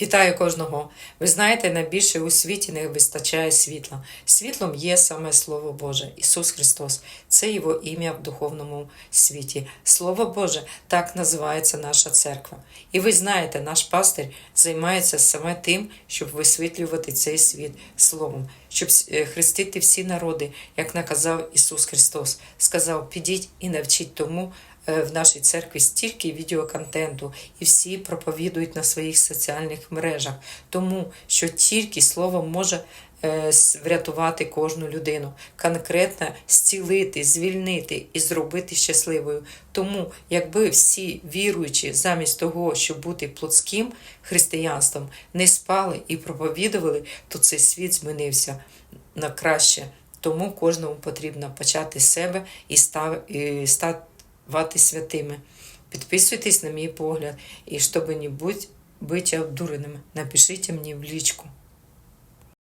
Вітаю кожного. Ви знаєте, найбільше у світі не вистачає світла. Світлом є саме Слово Боже, Ісус Христос. Це Його ім'я в духовному світі. Слово Боже, так називається наша церква. І ви знаєте, наш пастир займається саме тим, щоб висвітлювати цей світ словом, щоб е, хрестити всі народи, як наказав Ісус Христос. Сказав: підіть і навчіть тому. Е, В нашій церкві стільки відеоконтенту, і всі проповідують на своїх соціальних мережах, тому що тільки слово може е, врятувати кожну людину, конкретно зцілити, звільнити і зробити щасливою. Тому, якби всі віруючі, замість того, щоб бути плотським християнством, не спали і проповідували, то цей світ змінився на краще. Тому кожному потрібно почати себе і став і ставати святими. Підписуйтесь на мій погляд, і щоб не будь, бути обдуреними, напишіть мені в лічку.